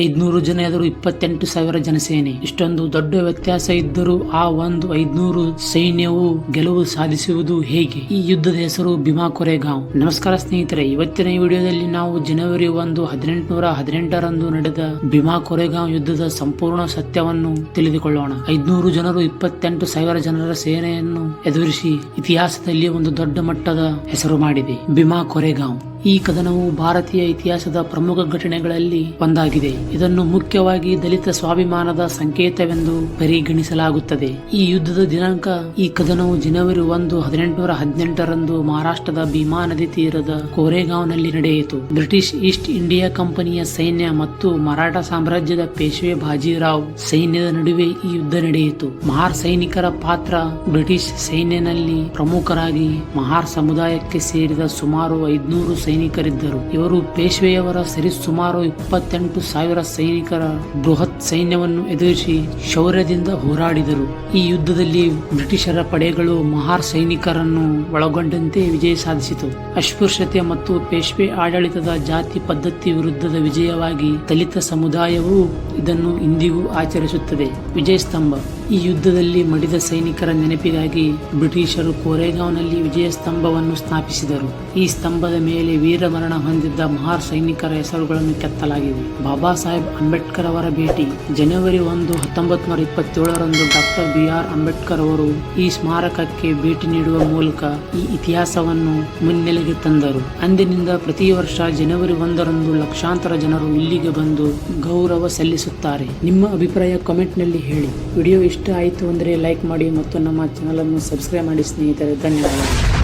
ಐದ್ನೂರು ಜನ ಎದುರು ಇಪ್ಪತ್ತೆಂಟು ಸಾವಿರ ಜನಸೇನೆ. ಇಷ್ಟೊಂದು ದೊಡ್ಡ ವ್ಯತ್ಯಾಸ ಇದ್ದರೂ ಆ ಒಂದು ಐದ್ನೂರು ಸೈನ್ಯವು ಗೆಲುವು ಸಾಧಿಸುವುದು ಹೇಗೆ? ಈ ಯುದ್ಧದ ಹೆಸರು ಭೀಮಾ ಕೊರೆಗಾಂವ್. ನಮಸ್ಕಾರ ಸ್ನೇಹಿತರೆ, ಇವತ್ತಿನ ವಿಡಿಯೋದಲ್ಲಿ ನಾವು ಜನವರಿ ಒಂದು ಹದಿನೆಂಟುನೂರ ಹದಿನೆಂಟರಂದು ನಡೆದ ಭೀಮಾ ಕೊರೆಗಾಂವ್ ಯುದ್ಧದ ಸಂಪೂರ್ಣ ಸತ್ಯವನ್ನು ತಿಳಿದುಕೊಳ್ಳೋಣ. ಐದ್ನೂರು ಜನರು ಇಪ್ಪತ್ತೆಂಟು ಸಾವಿರ ಜನರ ಸೇನೆಯನ್ನು ಎದುರಿಸಿ ಇತಿಹಾಸದಲ್ಲಿ ಒಂದು ದೊಡ್ಡ ಮಟ್ಟದ ಹೆಸರು ಮಾಡಿದೆ, ಭೀಮಾ ಕೊರೆಗಾಂವ್. ಈ ಕದನವು ಭಾರತೀಯ ಇತಿಹಾಸದ ಪ್ರಮುಖ ಘಟನೆಗಳಲ್ಲಿ ಒಂದಾಗಿದೆ. ಇದನ್ನು ಮುಖ್ಯವಾಗಿ ದಲಿತ ಸ್ವಾಭಿಮಾನದ ಸಂಕೇತವೆಂದು ಪರಿಗಣಿಸಲಾಗುತ್ತದೆ. ಈ ಯುದ್ಧದ ದಿನಾಂಕ ಈ ಕದನವು ಜನವರಿ ಒಂದು, ಹದಿನೆಂಟುನೂರ ಹದಿನೆಂಟರಂದು ಮಹಾರಾಷ್ಟ್ರದ ಭೀಮಾ ನದಿ ತೀರದ ಕೋರೆಗಾಂವ್ನಲ್ಲಿ ನಡೆಯಿತು. ಬ್ರಿಟಿಷ್ ಈಸ್ಟ್ ಇಂಡಿಯಾ ಕಂಪನಿಯ ಸೈನ್ಯ ಮತ್ತು ಮರಾಠ ಸಾಮ್ರಾಜ್ಯದ ಪೇಶ್ವೆ ಬಾಜಿರಾವ್ ಸೈನ್ಯದ ನಡುವೆ ಈ ಯುದ್ಧ ನಡೆಯಿತು. ಮಹಾರ್ ಸೈನಿಕರ ಪಾತ್ರ ಬ್ರಿಟಿಷ್ ಸೈನ್ಯನಲ್ಲಿ ಪ್ರಮುಖರಾಗಿ ಮಹಾರ್ ಸಮುದಾಯಕ್ಕೆ ಸೇರಿದ ಸುಮಾರು ಐದ್ನೂರು ಸೈನಿಕರಿದ್ದರು. ಇವರು ಪೇಶ್ವೆಯವರ ಸರಿಸುಮಾರು ಇಪ್ಪತ್ತೆಂಟು ಸಾವಿರ ಸೈನಿಕರ ಬೃಹತ್ ಸೈನ್ಯವನ್ನು ಎದುರಿಸಿ ಶೌರ್ಯದಿಂದ ಹೋರಾಡಿದರು. ಈ ಯುದ್ಧದಲ್ಲಿ ಬ್ರಿಟಿಷರ ಪಡೆಗಳು ಮಹಾರ್ ಸೈನಿಕರನ್ನು ಒಳಗೊಂಡಂತೆ ವಿಜಯ ಸಾಧಿಸಿತು. ಅಸ್ಪೃಶ್ಯತೆ ಮತ್ತು ಪೇಶ್ವೆ ಆಡಳಿತದ ಜಾತಿ ಪದ್ಧತಿ ವಿರುದ್ಧದ ವಿಜಯವಾಗಿ ದಲಿತ ಸಮುದಾಯವು ಇದನ್ನು ಇಂದಿಗೂ ಆಚರಿಸುತ್ತದೆ. ವಿಜಯ ಸ್ತಂಭ. ಈ ಯುದ್ಧದಲ್ಲಿ ಮಡಿದ ಸೈನಿಕರ ನೆನಪಿಗಾಗಿ ಬ್ರಿಟಿಷರು ಕೋರೆಗಾಂವ್ನಲ್ಲಿ ವಿಜಯ ಸ್ತಂಭವನ್ನು ಸ್ಥಾಪಿಸಿದರು. ಈ ಸ್ತಂಭದ ಮೇಲೆ ವೀರಮರಣ ಹೊಂದಿದ್ದ ಮಹಾರ್ ಸೈನಿಕರ ಹೆಸರುಗಳನ್ನು ಕೆತ್ತಲಾಗಿದೆ. ಬಾಬಾ ಸಾಹೇಬ್ ಅಂಬೇಡ್ಕರ್ ಅವರ ಭೇಟಿ. ಜನವರಿ ಒಂದು ಹತ್ತೊಂಬತ್ತು ನೂರ ಇಪ್ಪತ್ತೇಳರಂದು ಡಾಕ್ಟರ್ ಬಿ. ಆರ್. ಅಂಬೇಡ್ಕರ್ ಅವರು ಈ ಸ್ಮಾರಕಕ್ಕೆ ಭೇಟಿ ನೀಡುವ ಮೂಲಕ ಈ ಇತಿಹಾಸವನ್ನು ಮುನ್ನೆಲೆಗೆ ತಂದರು. ಅಂದಿನಿಂದ ಪ್ರತಿ ವರ್ಷ ಜನವರಿ ಒಂದರಂದು ಲಕ್ಷಾಂತರ ಜನರು ಇಲ್ಲಿಗೆ ಬಂದು ಗೌರವ ಸಲ್ಲಿಸುತ್ತಾರೆ. ನಿಮ್ಮ ಅಭಿಪ್ರಾಯ ಕಾಮೆಂಟ್ನಲ್ಲಿ ಹೇಳಿ. ವಿಡಿಯೋ ಇಷ್ಟ ಆಯಿತು ಅಂದರೆ ಲೈಕ್ ಮಾಡಿ ಮತ್ತು ನಮ್ಮ ಚಾನಲನ್ನು ಸಬ್ಸ್ಕ್ರೈಬ್ ಮಾಡಿ ಸ್ನೇಹಿತರೆ. ಧನ್ಯವಾದಗಳು.